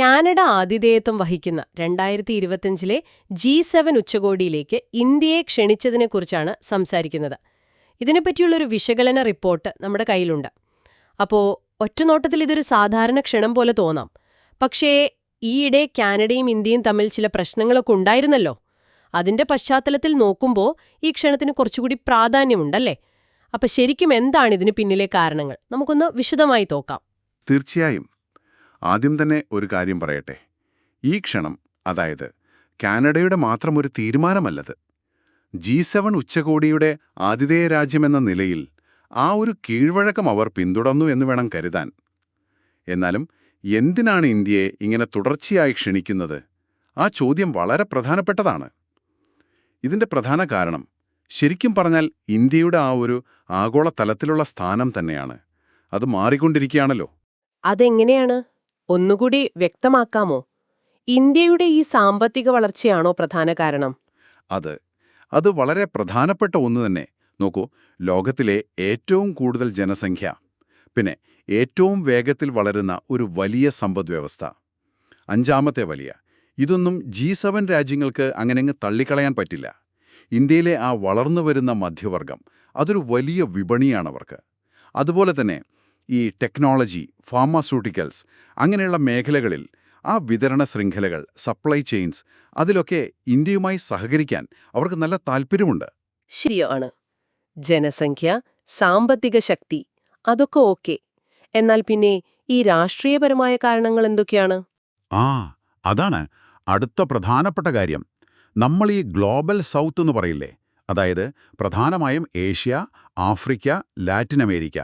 Canada ആതിഥേയത്വം വഹിക്കുന്ന രണ്ടായിരത്തി ഇരുപത്തിയഞ്ചിലെ ജി സെവൻ ഉച്ചകോടിയിലേക്ക് ഇന്ത്യയെ ക്ഷണിച്ചതിനെക്കുറിച്ചാണ് സംസാരിക്കുന്നത്. ഇതിനെപ്പറ്റിയുള്ളൊരു വിശകലന റിപ്പോർട്ട് നമ്മുടെ കയ്യിലുണ്ട്. അപ്പോൾ ഒറ്റനോട്ടത്തിൽ ഇതൊരു സാധാരണ ക്ഷണം പോലെ തോന്നാം. പക്ഷേ ഈയിടെ കാനഡയും ഇന്ത്യയും തമ്മിൽ ചില പ്രശ്നങ്ങളൊക്കെ ഉണ്ടായിരുന്നല്ലോ. അതിന്റെ പശ്ചാത്തലത്തിൽ നോക്കുമ്പോൾ ഈ ക്ഷണത്തിന് കുറച്ചുകൂടി പ്രാധാന്യമുണ്ടല്ലേ? അപ്പൊ ശരിക്കും എന്താണ് ഇതിന് പിന്നിലെ കാരണങ്ങൾ? നമുക്കൊന്ന് വിശദമായി തോക്കാം. തീർച്ചയായും. ആദ്യം തന്നെ ഒരു കാര്യം പറയട്ടെ. ഈ ക്ഷണം അതായത് കാനഡയുടെ മാത്രം ഒരു തീരുമാനമല്ലത്. ജി സെവൻ ഉച്ചകോടിയുടെ ആതിഥേയ രാജ്യമെന്ന നിലയിൽ ആ ഒരു കീഴ്വഴക്കം അവർ പിന്തുടർന്നു എന്ന് വേണം കരുതാൻ. എന്നാലും എന്തിനാണ് ഇന്ത്യയെ ഇങ്ങനെ തുടർച്ചയായി ക്ഷണിക്കുന്നത്? ആ ചോദ്യം വളരെ പ്രധാനപ്പെട്ടതാണ്. ഇതിന്റെ പ്രധാന കാരണം ശരിക്കും പറഞ്ഞാൽ ഇന്ത്യയുടെ ആ ഒരു ആഗോള തലത്തിലുള്ള സ്ഥാനം തന്നെയാണ്. അത് മാറിക്കൊണ്ടിരിക്കുകയാണല്ലോ. അതെങ്ങനെയാണ്? ഒന്നുകൂടി വ്യക്തമാക്കാമോ? ഇന്ത്യയുടെ ഈ സാമ്പത്തിക വളർച്ചയാണോ പ്രധാന കാരണം? അത്. അത് വളരെ പ്രധാനപ്പെട്ട ഒന്ന് തന്നെ. നോക്കൂ ലോകത്തിലെ ഏറ്റവും കൂടുതൽ ജനസംഖ്യ പിന്നെ ഏറ്റവും വേഗത്തിൽ വളരുന്ന ഒരു വലിയ സമ്പദ്വ്യവസ്ഥ. അഞ്ചാമത്തെ വലിയ. ഇതൊന്നും ജി സെവൻ രാജ്യങ്ങൾക്ക് അങ്ങനെങ്ങ് തള്ളിക്കളയാൻ പറ്റില്ല. ഇന്ത്യയിലെ ആ വളർന്നു വരുന്ന മധ്യവർഗം അതൊരു വലിയ വിപണിയാണവർക്ക്. അതുപോലെ തന്നെ ഈ ടെക്നോളജി ഫാർമസ്യൂട്ടിക്കൽസ് അങ്ങനെയുള്ള മേഖലകളിൽ ആ വിതരണ ശൃംഖലകൾ സപ്ലൈ ചെയിൻസ് അതിലൊക്കെ ഇന്ത്യയുമായി സഹകരിക്കാൻ അവർക്ക് നല്ല താല്പര്യമുണ്ട്. ശരിയാണ് ജനസംഖ്യ സാമ്പത്തിക ശക്തി അതൊക്കെ ഓക്കെ. എന്നാൽ പിന്നെ ഈ രാഷ്ട്രീയപരമായ കാരണങ്ങൾ എന്തൊക്കെയാണ്? ആ അതാണ് അടുത്ത പ്രധാനപ്പെട്ട കാര്യം. നമ്മൾ ഈ ഗ്ലോബൽ സൗത്ത് എന്ന് പറയില്ലേ? അതായത് പ്രധാനമായും ഏഷ്യ ആഫ്രിക്ക ലാറ്റിൻ അമേരിക്ക.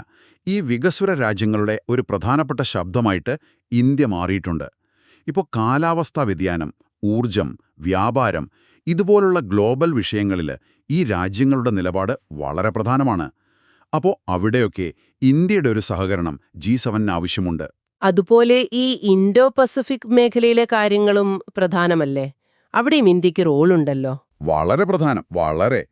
ഈ വികസ്വര രാജ്യങ്ങളുടെ ഒരു പ്രധാനപ്പെട്ട ശബ്ദമായിട്ട് ഇന്ത്യ മാറിയിട്ടുണ്ട്. ഇപ്പോൾ കാലാവസ്ഥാ വ്യതിയാനം ഊർജം വ്യാപാരം ഇതുപോലുള്ള ഗ്ലോബൽ വിഷയങ്ങളിൽ ഈ രാജ്യങ്ങളുടെ നിലപാട് വളരെ പ്രധാനമാണ്. അപ്പോൾ അവിടെയൊക്കെ ഇന്ത്യയുടെ ഒരു സഹകരണം ജി സെവനിന് ആവശ്യമുണ്ട്. അതുപോലെ ഈ ഇൻഡോ പസഫിക് മേഖലയിലെ കാര്യങ്ങളും പ്രധാനമല്ലേ? അവിടെയും ഇന്ത്യയ്ക്ക് റോളുണ്ടല്ലോ വളരെ പ്രധാനം വളരെ.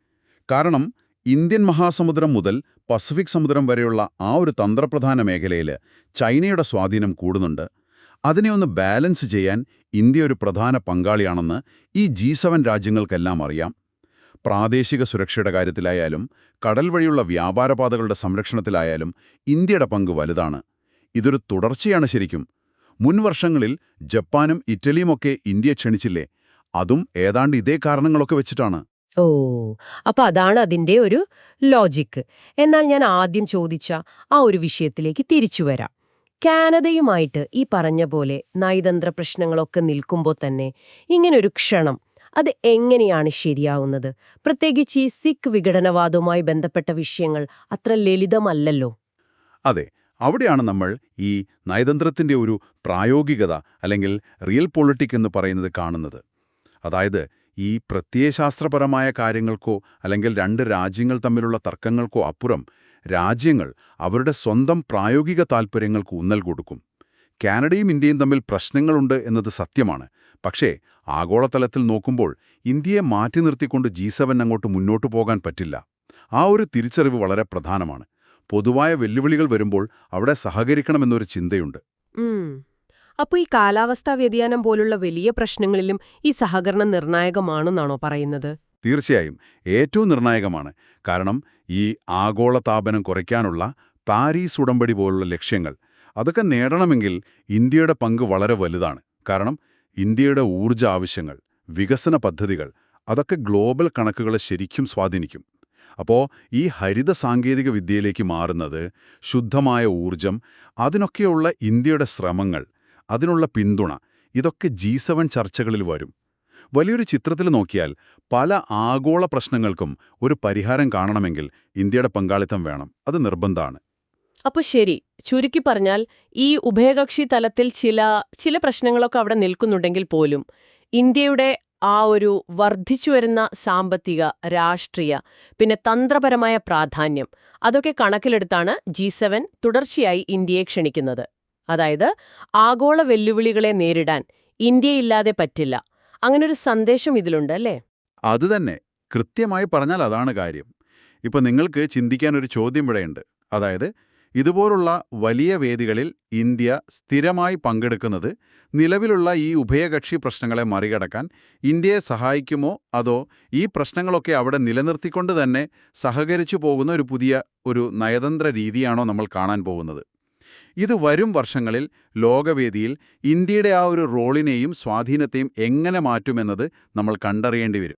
കാരണം ഇന്ത്യൻ മഹാസമുദ്രം മുതൽ പസഫിക് സമുദ്രം വരെയുള്ള ആ ഒരു തന്ത്രപ്രധാന മേഖലയിൽ ചൈനയുടെ സ്വാധീനം കൂടുന്നുണ്ട്. അതിനെ ഒന്ന് ബാലൻസ് ചെയ്യാൻ ഇന്ത്യ ഒരു പ്രധാന പങ്കാളിയാണെന്ന് ഈ ജി രാജ്യങ്ങൾക്കെല്ലാം അറിയാം. പ്രാദേശിക സുരക്ഷയുടെ കാര്യത്തിലായാലും കടൽ വഴിയുള്ള വ്യാപാരപാതകളുടെ സംരക്ഷണത്തിലായാലും ഇന്ത്യയുടെ പങ്ക് വലുതാണ്. ഇതൊരു തുടർച്ചയാണ് ശരിക്കും. മുൻ വർഷങ്ങളിൽ ജപ്പാനും ഇറ്റലിയുമൊക്കെ ഇന്ത്യയെ ക്ഷണിച്ചില്ലേ? അതും ഏതാണ്ട് ഇതേ കാരണങ്ങളൊക്കെ വെച്ചിട്ടാണ്. ഓ അപ്പൊ അതാണ് അതിന്റെ ഒരു ലോജിക്ക്. എന്നാൽ ഞാൻ ആദ്യം ചോദിച്ച ആ ഒരു വിഷയത്തിലേക്ക് തിരിച്ചു വരാം. കാനഡയുമായിട്ട് ഈ പറഞ്ഞ പോലെ നയതന്ത്ര പ്രശ്നങ്ങളൊക്കെ നിൽക്കുമ്പോൾ തന്നെ ഇങ്ങനൊരു ക്ഷണം അത് എങ്ങനെയാണ് ശരിയാവുന്നത്? പ്രത്യേകിച്ച് ഈ സിഖ് വിഘടനവാദവുമായി ബന്ധപ്പെട്ട വിഷയങ്ങൾ അത്ര ലളിതമല്ലല്ലോ. അതെ അവിടെയാണ് നമ്മൾ ഈ നയതന്ത്രത്തിന്റെ ഒരു പ്രായോഗികത അല്ലെങ്കിൽ റിയൽ പൊളിറ്റിക് എന്ന് പറയുന്നത് കാണുന്നത്. അതായത് ഈ പ്രത്യയശാസ്ത്രപരമായ കാര്യങ്ങൾക്കോ അല്ലെങ്കിൽ രണ്ട് രാജ്യങ്ങൾ തമ്മിലുള്ള തർക്കങ്ങൾക്കോ അപ്പുറം രാജ്യങ്ങൾ അവരുടെ സ്വന്തം പ്രായോഗിക താൽപ്പര്യങ്ങൾക്ക് ഊന്നൽ കൊടുക്കും. കാനഡയും ഇന്ത്യയും തമ്മിൽ പ്രശ്നങ്ങളുണ്ട് എന്നത് സത്യമാണ്. പക്ഷേ ആഗോളതലത്തിൽ നോക്കുമ്പോൾ ഇന്ത്യയെ മാറ്റി നിർത്തിക്കൊണ്ട് ജി സെവൻ അങ്ങോട്ട് മുന്നോട്ടു പോകാൻ പറ്റില്ല. ആ ഒരു തിരിച്ചറിവ് വളരെ പ്രധാനമാണ്. പൊതുവായ വെല്ലുവിളികൾ വരുമ്പോൾ അവിടെ സഹകരിക്കണമെന്നൊരു ചിന്തയുണ്ട്. ഉം. അപ്പൊ ഈ കാലാവസ്ഥാ വ്യതിയാനം പോലുള്ള വലിയ പ്രശ്നങ്ങളിലും ഈ സഹകരണം നിർണായകമാണെന്നാണോ പറയുന്നത്? തീർച്ചയായും. ഏറ്റവും നിർണായകമാണ്. കാരണം ഈ ആഗോളതാപനം കുറയ്ക്കാനുള്ള പാരീസ് ഉടമ്പടി പോലുള്ള ലക്ഷ്യങ്ങൾ അതൊക്കെ നേടണമെങ്കിൽ ഇന്ത്യയുടെ പങ്ക് വളരെ വലുതാണ്. കാരണം ഇന്ത്യയുടെ ഊർജ ആവശ്യങ്ങൾ വികസന പദ്ധതികൾ അതൊക്കെ ഗ്ലോബൽ കണക്കുകളെ ശരിക്കും സ്വാധീനിക്കും. അപ്പോൾ ഈ ഹരിത സാങ്കേതിക വിദ്യയിലേക്ക് മാറുന്നത് ശുദ്ധമായ ഊർജം അതിനൊക്കെയുള്ള ഇന്ത്യയുടെ ശ്രമങ്ങൾ അതിനുള്ള പിന്തുണ ഇതൊക്കെ ജി സെവൻ ചർച്ചകളിൽ വരും. വലിയൊരു ചിത്രത്തിൽ നോക്കിയാൽ പല ആഗോള പ്രശ്നങ്ങൾക്കും ഒരു പരിഹാരം കാണണമെങ്കിൽ ഇന്ത്യയുടെ പങ്കാളിത്തം വേണം. അത് നിർബന്ധമാണ് അപ്പൊ ശരി. ചുരുക്കി പറഞ്ഞാൽ ഈ ഉഭയകക്ഷി തലത്തിൽ ചില ചില പ്രശ്നങ്ങളൊക്കെ അവിടെ നിൽക്കുന്നുണ്ടെങ്കിൽ പോലും ഇന്ത്യയുടെ ആ ഒരു വർദ്ധിച്ചുവരുന്ന സാമ്പത്തിക രാഷ്ട്രീയ പിന്നെ തന്ത്രപരമായ പ്രാധാന്യം അതൊക്കെ കണക്കിലെടുത്താണ് ജി തുടർച്ചയായി ഇന്ത്യയെ ക്ഷണിക്കുന്നത്. അതായത് ആഗോള വെല്ലുവിളികളെ നേരിടാൻ ഇന്ത്യയില്ലാതെ പറ്റില്ല. അങ്ങനൊരു സന്ദേശം ഇതിലുണ്ട് അല്ലേ? അതുതന്നെ കൃത്യമായി പറഞ്ഞാൽ അതാണ് കാര്യം. ഇപ്പൊ നിങ്ങൾക്ക് ചിന്തിക്കാൻ ഒരു ചോദ്യം ഇവിടെയുണ്ട്. അതായത് ഇതുപോലുള്ള വലിയ വേദികളിൽ ഇന്ത്യ സ്ഥിരമായി പങ്കെടുക്കുന്നത് നിലവിലുള്ള ഈ ഉഭയകക്ഷി പ്രശ്നങ്ങളെ മറികടക്കാൻ ഇന്ത്യയെ സഹായിക്കുമോ? അതോ ഈ പ്രശ്നങ്ങളൊക്കെ അവിടെ നിലനിർത്തിക്കൊണ്ട് തന്നെ സഹകരിച്ചു പോകുന്ന ഒരു പുതിയ ഒരു നയതന്ത്ര രീതിയാണോ നമ്മൾ കാണാൻ പോകുന്നത്? ഇത് വരും വർഷങ്ങളിൽ ലോകവേദിയിൽ ഇന്ത്യയുടെ ആ ഒരു റോളിനെയും സ്വാധീനത്തെയും എങ്ങനെ മാറ്റുമെന്നത് നമ്മൾ കണ്ടറിയേണ്ടി വരും.